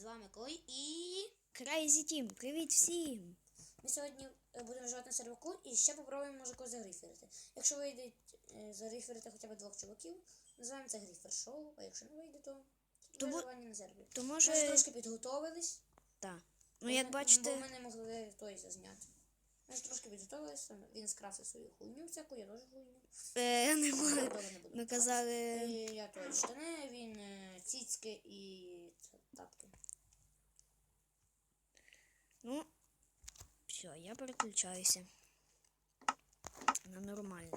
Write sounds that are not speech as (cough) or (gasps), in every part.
З вами Кой і Крейзі Тім, привіт всім! ми сьогодні е, будемо жувати на серваку і ще попробуємо може когось загриферити. Якщо вийде загриферити хоча б двох чуваків, називаємо це грифер шоу, а якщо не вийде, то То бу- на сервері. То Ми може. вже трошки підготовились. Так. Ну як ми- бачите, Бо ми не могли той зазняти. Ми ж трошки підготовилися, він скрафтив свою хуйню всяку, я теж хуйню. е, я не можу. Ми казали. Я той штани, він е, цицьки і це. Ну, все, я переключаюся на нормальний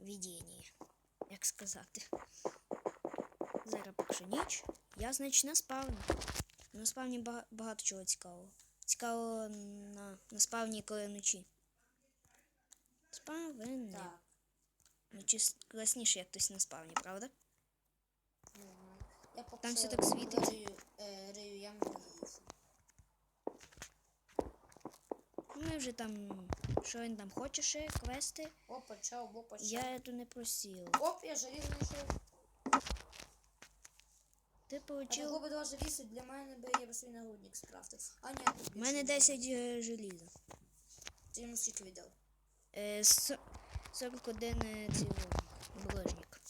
відіння, як сказати. Зараз поки ніч. Я, значить, на спавні. На спавні багато чого цікавого. Цікаво на, на спавні, коли вночі. Спавні. Так. Вночі с- класніше, як хтось на спавні, правда? Я поки Там все так світить. Рию, е, рию. Ми вже там, що він там хоче ще, квести. Опа, чао, бопа, чао. Я эту не просил. Оп, я желізо знайшов. Ти А получив. такого би два желіза для мене би я би свій нагрудник скрафтив. А ні, тут У мене більше 10 е, желіза. Ти йому скільки віддав? Е, с- 41 е, цього булежник.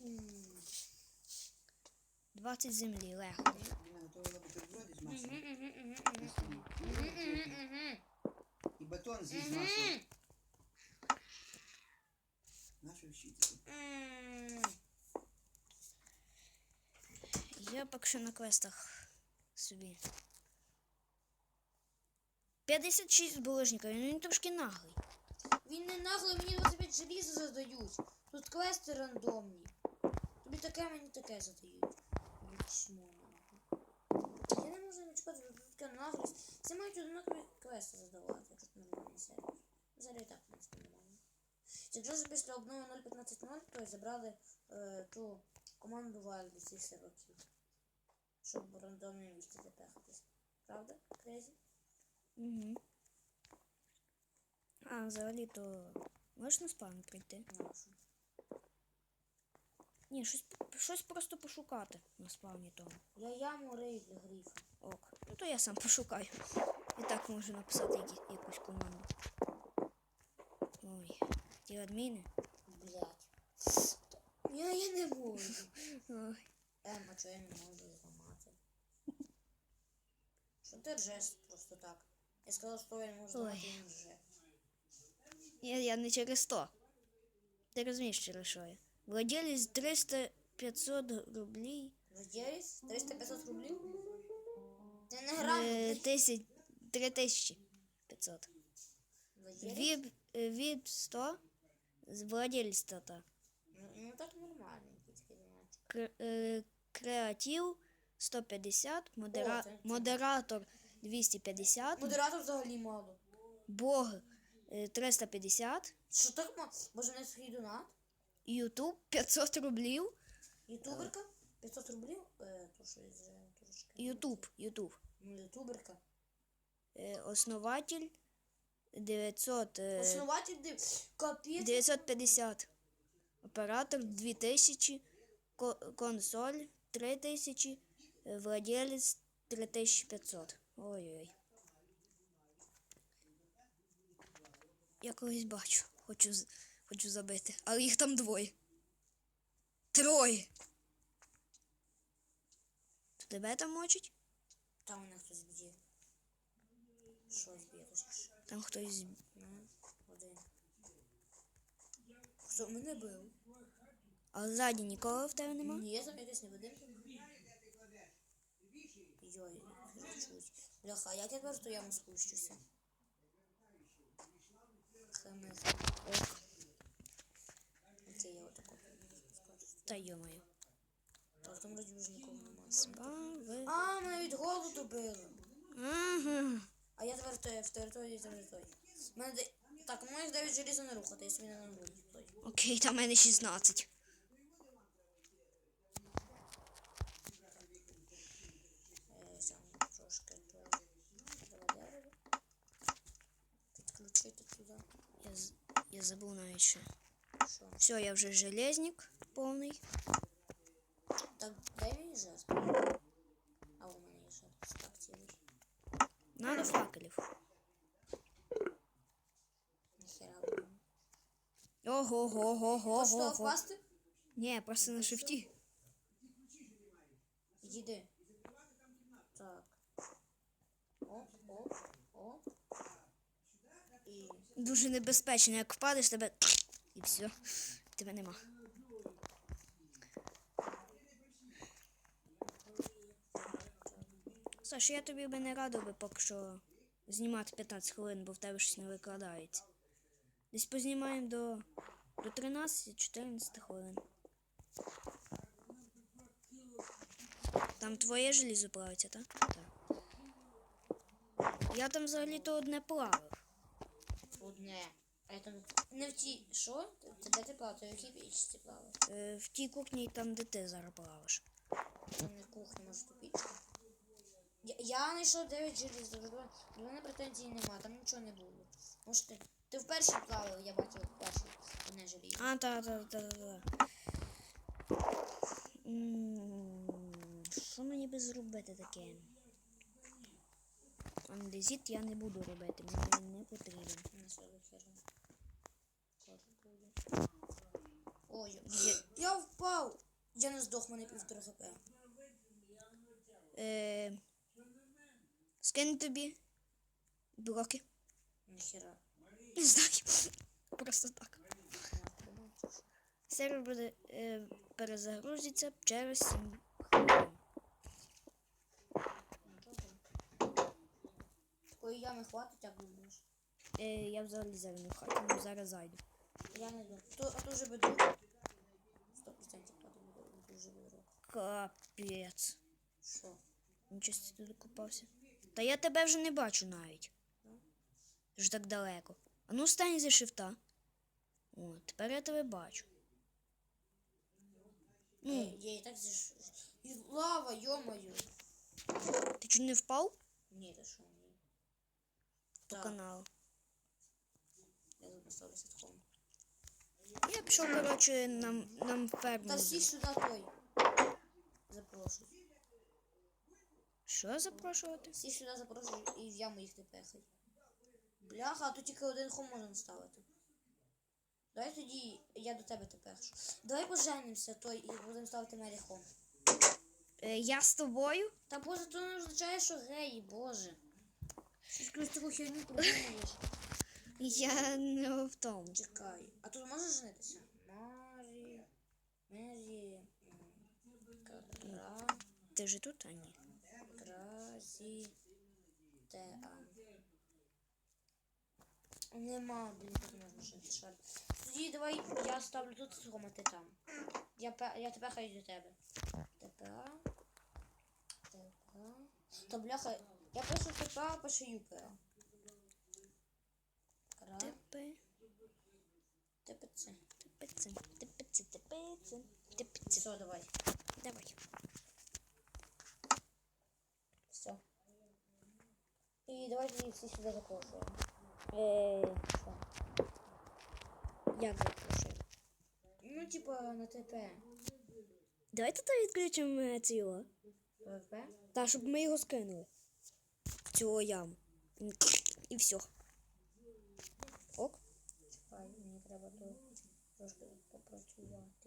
М. 20 землі, легко. Діна готувала бутерброди з маслом. І батон. Наші вчителі. Я поки що на квестах собі. 56 булежника, він трошки наглий. Він не нагло, мені 25 желіза задають. Тут квести рандомні. Тобі таке, мені таке задають. Я не можу не чекати, тут така наглость. Всі мають однакові квести задавати, якщо нормальний сервер. Взагалі так в принципі нормально. Якщо ж після обнови 0.15.0, то забрали е, ту команду Wild з цих серваків. Щоб рандомні місця запехатись. Правда? Крезі? Угу. А, взагалі то можеш на спавн прийти? Нашу. Ні, щось, щось просто пошукати на спавні тому. Я яму для грифа. Ок. Ну то я сам пошукаю. І так можу написати які- якусь команду. Ой, ті адміни. Блять. Я, я не можу. Ой. Ем, а чого я не можу зламати? Що ти ржеш просто так? Я сказав, що я не можу зламати, він рже. Я, я не через то. Ти розумієш, через що я. Владелець 300-500 рублів. Владелець? 300-500 рублів? Ти не грав? Е, 3500. Владелець? Віп, е, віп 100. з Владелець то. Ну, ну так нормально. Кре- е, Креатив 150. Модера... О, це- це- Модератор 250. Модератор взагалі мало. Бог е, 350. Що так мало? Боже, не свій донат? Ютуб 500 рублів. Ютуберка? 500 рублів? Е, то що із трошки. Ютуб, Ютуб. Ну, ютуберка. Е, Основатель 900, е, Основатель див. Капець. 950. Оператор 2000. ко- Консоль 3000. е, Владелець 3500. Ой-ой. Я когось бачу. Хочу, з- хочу забити. Але їх там двоє. Троє. То тебе там мочить? Там у них хтось б'є. Щось б'є. Там хтось. з- Ну, один. Хто мене бив? А ззаді нікого в тебе нема? Ні, там якась невидимка. Йой, кричуть. Бляха, як я тепер в ту спущуся? Хаме. Ок. Оце я спускаюся. Та йомаю. А в тому роді вже нікого немає. Спави. А, мене від голоду били. А я тепер те- в території території. Мене де... Так, у моїх 9 желіза не рухати, я собі не нагрудник той. Окей, там мене 16. Е. Я, з- я забув навіть що. Все, я вже железник повний. Так, дай мені жар. А у мене є стак цілий. Надо факелів. Ніхера. блін. Ого, го, го, го, що, го, впасти? Ні, просто на шифті. Їди. Так. О, о, о. І Дуже небезпечно, як впадеш, тебе і все. Тебе нема. Саш, я тобі би не радив би поки що знімати 15 хвилин, бо в тебе щось не викладається. Десь познімаємо до, до 13-14 хвилин. Там твоє желізо плавиться, так? Так. Я там взагалі-то одне плавав. одне. А я там не в тій. Що? Де ти плавав? Ти в якій пічці плавав? Е, в тій кухні там, де ти зараз плаваєш. Там не кухня, може ту пічку. Я, я знайшов 9 желіз, до до мене претензій нема, там нічого не було. Може ти. Ти в першій плавав, я бачив в першій одне желізо. А, так, так, так, так. Що мені би зробити таке? Андезіт я не буду робити, мені не потрібен. Не що за херня. Що тут буде? Ой, я, я впав! Я не здох, мене півтора хп. Е, скинь тобі блоки. Ніхера. Не знаю. Просто так. Сервер буде е, перезагрузиться через 7 хвилин. Такої ями хватить, як думаєш? Е, я взагалі зараз не в хаті, ну, зараз зайду. Я не. То, а то вже бедро. 100% падає бедро, то вже бедро. Капець. Що? Нічого ти туди купався. Та я тебе вже не бачу навіть. Ти ж так далеко. А ну стань зі шифта. О, тепер я тебе бачу. Ну, я і так зі... І лава, йомаю. ти чуть не впав Ні, та що, ні. по Так, каналу. я поставлю садхом. Я пішов, коротше, нам, нам ферму. Та всі сюди той. Запрошую. Що запрошувати? Всі сюди запрошую і в яму їх не пехай. Бляха, а тут тільки один хом можна ставити. Давай тоді я до тебе тепер. Давай поженимося, той і будемо ставити мері хом. Е, я з тобою? Та боже, то не означає, що геї, боже. Щось таку херню придумаєш. (laughs) Я не в тому. Чекай. А тут можеш женитися? Марі. Мері. м, Кра. Ти ж тут, а ні. Кразі. Нема, блін, тут не. Шар. Тоді давай я ставлю тут схом, а ти там. Я, я тебе хай до тебе. ТПА. ТПА. Та бляха, я пишу ТПА, пишу ЮПА. Кра. Тепе, ТПЦ. тепеце, тепеце, тепеце, тепеце. Все, давай. Давай. Все. І давай тоді всі сюди запрошуємо. Е, Що? як запрошую? Ну, типа на ТП. Давайте то відключимо е, цього. ПВП? Та, щоб ми його скинули. В цю яму. І все. Ок. Чекай, мені треба тут трошки попрацювати.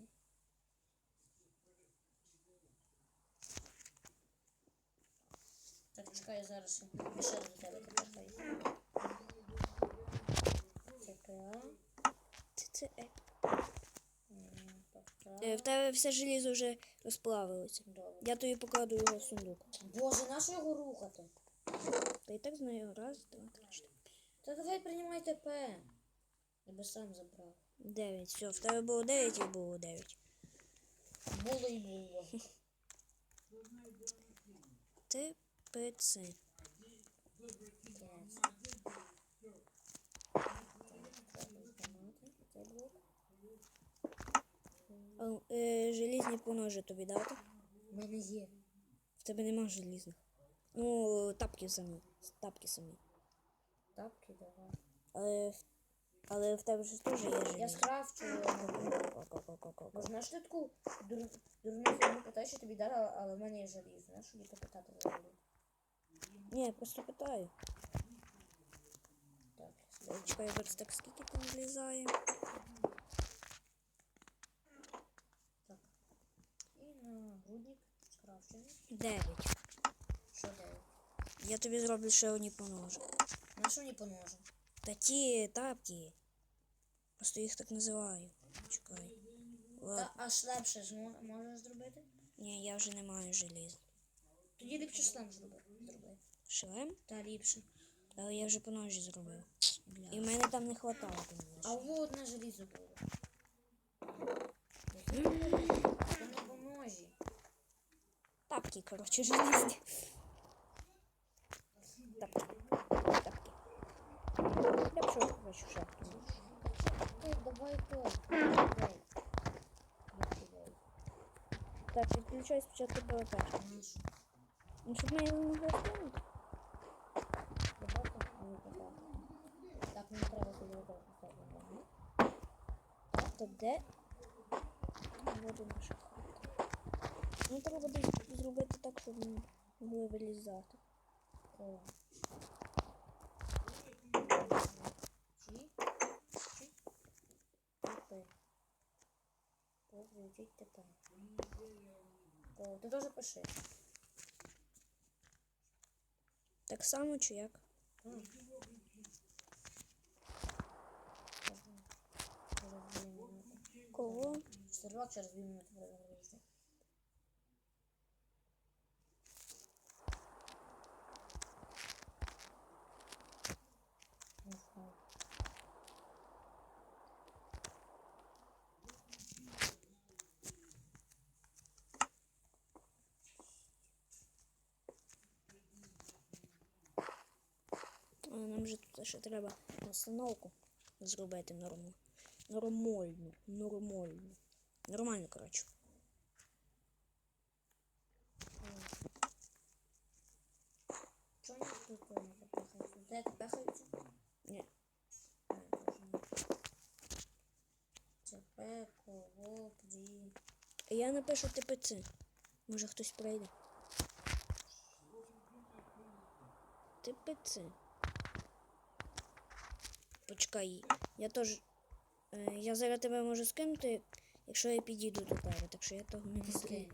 Так, чекай, я зараз ще до тебе хай. ТПА. Це, це, е. Е, в тебе все желізо вже розплавилося. Добре. Я тобі покладу його в сундук. Боже, на що його рухати? Та і так знаю. Раз, два, три, чотири. Та давай приймай ТП. Я би сам забрав. Дев'ять. Все, в тебе було дев'ять і було дев'ять. Було і було. ТПЦ. А, е, желізні поножі тобі дати? У мене є. В тебе нема желізних. Ну, тапки самі. Тапки самі. Тапки давай. Але в Але в тебе ж теж є Я желізо. скрафчу. Знаєш ти таку дур, дурну фігню питаю, що тобі дали, але в мене є желізо. Знаєш, що то питати взагалі? Ні, я просто питаю. Так, Ой, Чекай, верстак, скільки там влізає? так. І на грудник скрафчений. Дев'ять. Що дає? Я тобі зроблю ще одні поножі. На що мені поножу? Та ті тапки. Просто їх так називаю. Чекай. Ладно. Та аж лепше ж можеш зробити? Ні, я вже не маю желіза. Тоді ліпше шлем зроби. зроби. Шлем? Та ліпше. Але я вже поножі зробив. Бля. І в мене там не хватало А поножі. во одне желізо було. Це (gasps) не поножі. Тапки, коротше, желізні. Тапки. Тапки. Я пішов, коротше, в шахту. Ей, давай то. Давай. Давай. Так, відключай спочатку ПВП. Нашу. Ну, щоб ми його могли скинути. То де? Воду наша хата. Ну, треба десь зробити так, щоб ми могли вилізати. О. Чи? Тепер. О, ти теж пиши. Так само чи як? М. Через дві минути. Кого? Сервак через дві минути. А нам же тут ще треба настановку зробити нормально. Нормально. Нормально. Нормально, коротше. Чому тут не запихається? Де запихається? Ні. Ні. Це дві. Я напишу ТПЦ. Може хтось прийде. ТПЦ. Почекай, я теж. Е, я зараз тебе можу скинути, якщо я підійду до тебе, так що я того не скинеш.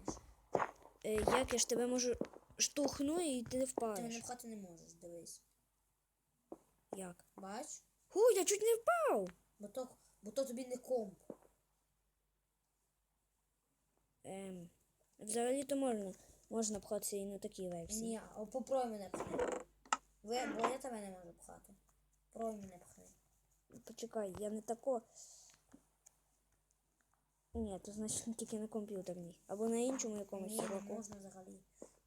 Е, як я ж тебе можу штовхну і ти Ти мене впадеш. пхати не можеш, дивись. Як? Бач? Ху, я чуть не впав. Бо то, бо то тобі не комп. Ем, взагалі то можна. Можна пхатися і на такій версії. Ні, а попробуй мене пхни. Ви, бо я тебе не можу пхати. Пробуй мене пхни. Почекай, я не тако. Ні, то значить тільки на комп'ютерній. Або на іншому якомусь Ні, не серваку. можна взагалі.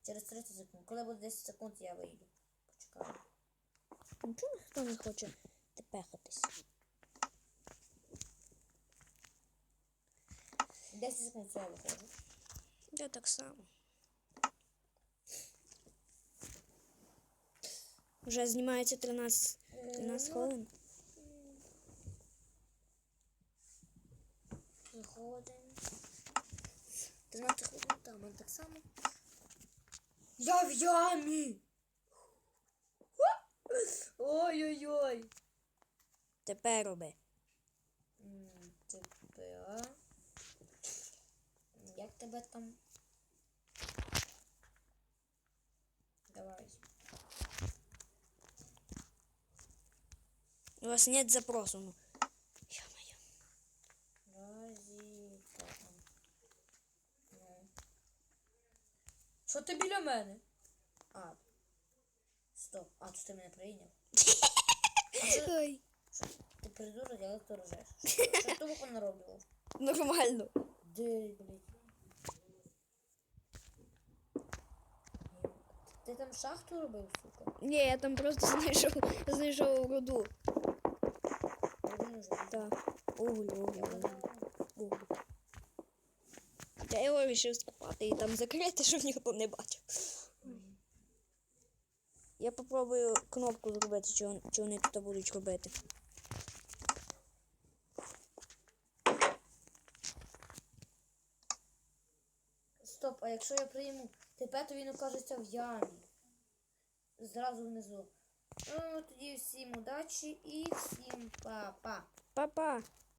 Через 30 секунд. Коли буде 10 секунд, я вийду. Почекаю. Нічого ніхто не хоче тепехатись. 10 секунд все я виходжу. Я так само. Вже знімається 13, 13 хвилин. Виходимо. 13 хвилин, там мене так само. Я в ямі! Ой-ой-ой! Тепер роби. Тепер. Як тебе там? Давай. У вас нет запросу. Ну. Ё-моё. Разі. там. Ну. Що ти біля мене? А. Стоп. А, то ти мене прийняв. (laughs) А що Ой, ти придурок, я то рожеш? (laughs) Що ти вухо нароблював? Нормально. Де, блядь? Ти там шахту робив, сука? Ні, я там просто знайшов, знайшов руду. Один уже. Так. Уголь, уголь, уголь. Я його вирішив скупати і там закрити, щоб ніхто не бачив. Я попробую кнопку зробити, чи, чи вони тут будуть робити. Стоп, а якщо я прийму тепер, то він окажеться в ямі. Зразу внизу. Ну, тоді всім удачі і всім па-па. Па-па.